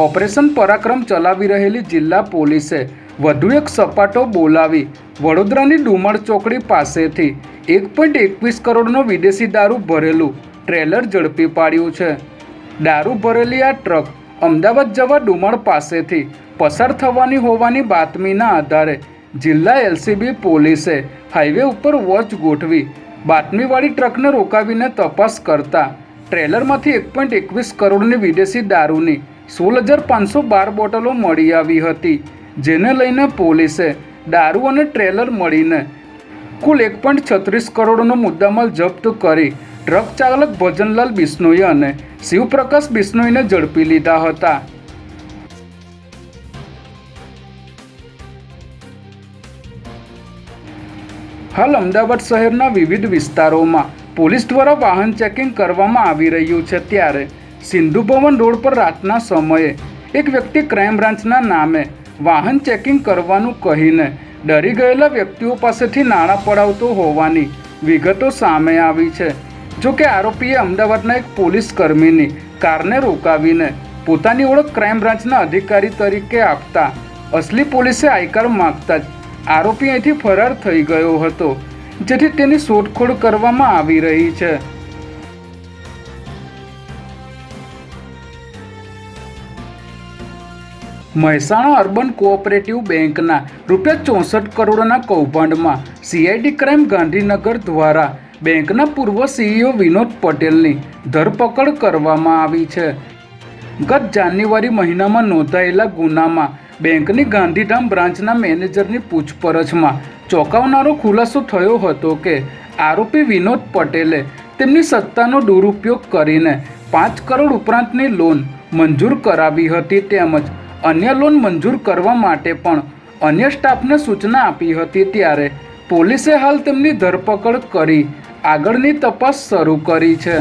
Operation પરાક્રમ ચલાવી રહેલી જિલ્લા પોલીસે વધુ એક સપાટો બોલાવી વડોદરાની ડુમર ચોકડી પાસેથી એક પોઈન્ટ એકવીસ કરોડનો વિદેશી દારૂ ભરેલું ટ્રેલર ઝડપી પાડ્યું છે. દારૂ ભરેલી આ ટ્રક અમદાવાદ જવા ડુમર પાસેથી પસાર થવાની હોવાની બાતમીના આધારે જિલ્લા એલસીબી પોલીસે હાઈવે ઉપર વોચ ગોઠવી બાતમીવાળી ટ્રકને રોકાવીને તપાસ કરતા ટ્રેલરમાંથી એક પોઈન્ટ એકવીસ કરોડની વિદેશી દારૂની સોળ હજાર પાંચસો બાર બોટલો મળી આવી હતી, જેને લઈને પોલીસે દારૂ અને ટ્રેલર મળીને કુલ એક પોઈન્ટ છત્રીસ કરોડનો મુદ્દામાલ જપ્ત કરી ટ્રક ચાલક ભજનલાલ બિશ્નોઈ અને શિવપ્રકાશ બિશ્નોઈને ઝડપી લીધા હતા. હાલ અમદાવાદ શહેરના વિવિધ વિસ્તારોમાં પોલીસ દ્વારા વાહન ચેકિંગ કરવામાં આવી રહ્યું છે ત્યારે સિંધુ ભવન રોડ પર રાતના સમયે. એક વ્યક્તિ ક્રાઇમ બ્રાન્ચના નામે વાહન ચેકિંગ કરવાનું કહીને ડરી ગયેલા વ્યક્તિઓ પાસેથી નાણાં પડાવતો હોવાની વિગતો સામે આવી છે. જો કે આરોપીએ અમદાવાદના એક પોલીસ કર્મીની કારને રોકાવીને પોતાની ઓળખ ક્રાઇમ બ્રાન્ચના અધિકારી તરીકે આપતા અસલી પોલીસે આયકાર માગતા જ આરોપી અહીંથી ફરાર થઈ ગયો હતો, જેથી તેની શોધખોળ કરવામાં આવી રહી છે. મહેસાણા અર્બન કોઓપરેટિવ બેંકના રૂપિયા ચોસઠ કરોડના કૌભાંડમાં સીઆઈડી ક્રાઇમ ગાંધીનગર દ્વારા બેંકના પૂર્વ સીઈઓ વિનોદ પટેલની ધરપકડ કરવામાં આવી છે. ગત જાન્યુઆરી મહિનામાં નોંધાયેલા ગુનામાં બેંકની ગાંધીધામ બ્રાન્ચના મેનેજરની પૂછપરછમાં ચોંકાવનારો ખુલાસો થયો હતો કે આરોપી વિનોદ પટેલે તેમની સત્તાનો દુરુપયોગ કરીને પાંચ કરોડ ઉપરાંતની લોન મંજૂર કરાવી હતી તેમજ અન્ય લોન મંજૂર કરવા માટે પણ અન્ય સ્ટાફને સૂચના આપી હતી ત્યારે પોલીસે હાલ તેમની ધરપકડ કરી આગળની તપાસ શરૂ કરી છે.